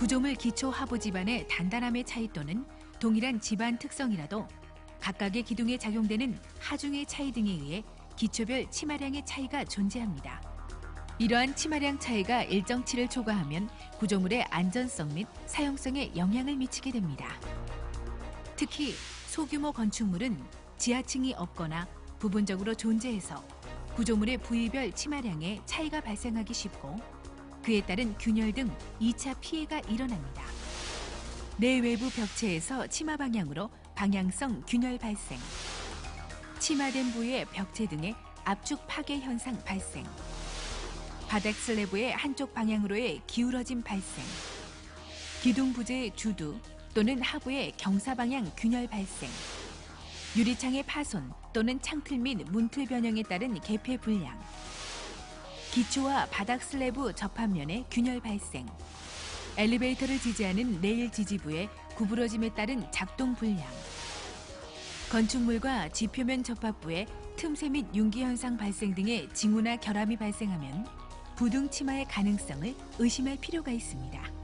구조물 기초 하부 지반의 단단함의 차이 또는 동일한 지반 특성이라도 각각의 기둥에 작용되는 하중의 차이 등에 의해 기초별 치마량의 차이가 존재합니다. 이러한 치마량 차이가 일정치를 초과하면 구조물의 안전성 및 사용성에 영향을 미치게 됩니다. 특히 소규모 건축물은 지하층이 없거나 부분적으로 존재해서 구조물의 부위별 치마량에 차이가 발생하기 쉽고 그에 따른 균열 등 2차 피해가 일어납니다. 내외부 벽체에서 치마 방향으로 방향성 균열 발생, 치마된 부위의 벽체 등의 압축 파괴 현상 발생, 바닥 슬래브의 한쪽 방향으로의 기울어짐 발생, 기둥 부재의 주두 또는 하부의 경사 방향 균열 발생, 유리창의 파손 또는 창틀 및 문틀 변형에 따른 개폐 불량, 기초와 바닥 슬래브 접합면의 균열 발생, 엘리베이터를 지지하는 레일 지지부의 구부러짐에 따른 작동 불량, 건축물과 지표면 접합부의 틈새 및 융기 현상 발생 등의 징후나 결함이 발생하면 부등 치마의 가능성을 의심할 필요가 있습니다.